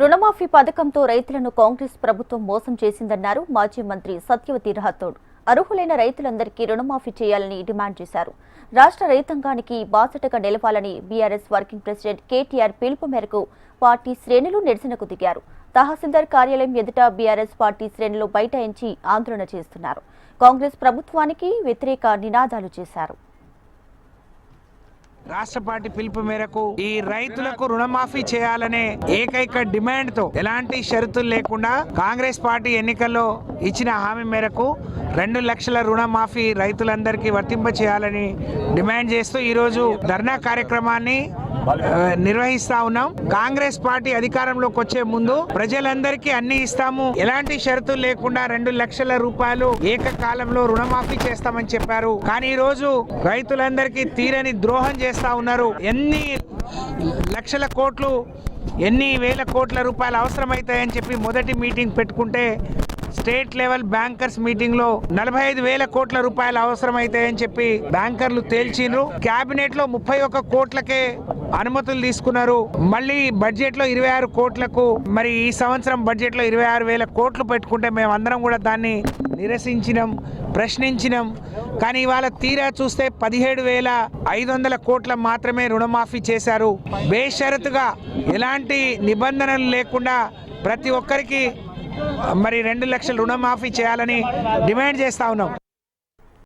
రుణమాఫీ పథకంతో రైతులను కాంగ్రెస్ ప్రభుత్వం మోసం చేసిందన్నారు మాజీ మంత్రి సత్యవతి రాథోడ్. అర్హులైన రైతులందరికీ రుణమాఫీ చేయాలని డిమాండ్ చేశారు. రాష్ట్ర రైతాంగానికి బాసటగా నిలవాలని బీఆర్ఎస్ వర్కింగ్ ప్రెసిడెంట్ కేటీఆర్ పిలుపు మేరకు పార్టీ శ్రేణులు నిరసనకు దిగారు. తహసీల్దార్ కార్యాలయం ఎదుట బీఆర్ఎస్ పార్టీ శ్రేణులు బైఠాయించి ఆందోళన చేస్తున్నారు. కాంగ్రెస్ ప్రభుత్వానికి వ్యతిరేక నినాదాలు చేశారు. రాష్ట్ర పార్టీ పిలుపు మేరకు ఈ రైతులకు రుణమాఫీ చేయాలనే ఏకైక డిమాండ్తో ఎలాంటి షరతులు లేకుండా కాంగ్రెస్ పార్టీ ఎన్నికల్లో ఇచ్చిన హామీ మేరకు రెండు లక్షల రుణమాఫీ రైతులందరికీ వర్తింప చేయాలని డిమాండ్ చేస్తూ ఈరోజు ధర్నా కార్యక్రమాన్ని నిర్వహిస్తా ఉన్నాం. కాంగ్రెస్ పార్టీ అధికారంలోకి వచ్చే ముందు ప్రజలందరికీ అన్ని ఇస్తాము. ఎలాంటి షరతులు లేకుండా రెండు లక్షల రూపాయలు ఏకకాలంలో రుణమాఫీ చేస్తామని చెప్పారు. కానీ ఈ రోజు రైతులందరికీ తీరని ద్రోహం చేస్తా ఉన్నారు. ఎన్ని లక్షల కోట్లు ఎన్ని వేల కోట్ల రూపాయలు అవసరమవుతాయని చెప్పి మొదటి మీటింగ్ పెట్టుకుంటే స్టేట్ లెవెల్ బ్యాంకర్స్ మీటింగ్లో నలభై ఐదు వేల కోట్ల రూపాయలు అవసరమైతాయని చెప్పి బ్యాంకర్లు తేల్చిండ్రు కేబినెట్లో ముప్పై ఒక్క కోట్లకే అనుమతులు తీసుకున్నారు. మళ్ళీ బడ్జెట్లో ఇరవై ఆరు కోట్లకు మరి ఈ సంవత్సరం బడ్జెట్లో ఇరవై ఆరు వేల కోట్లు పెట్టుకుంటే మేము అందరం కూడా దాన్ని నిరసించినాం ప్రశ్నించినాం. కానీ ఇవాళ తీరా చూస్తే పదిహేడు వేల ఐదు వందల కోట్ల మాత్రమే రుణమాఫీ చేశారు. బేషరతుగా ఎలాంటి నిబంధనలు లేకుండా ప్రతి ఒక్కరికి మరి రెండు లక్షల రుణమాఫీ చేయాలని డిమాండ్ చేస్తా ఉన్నాం.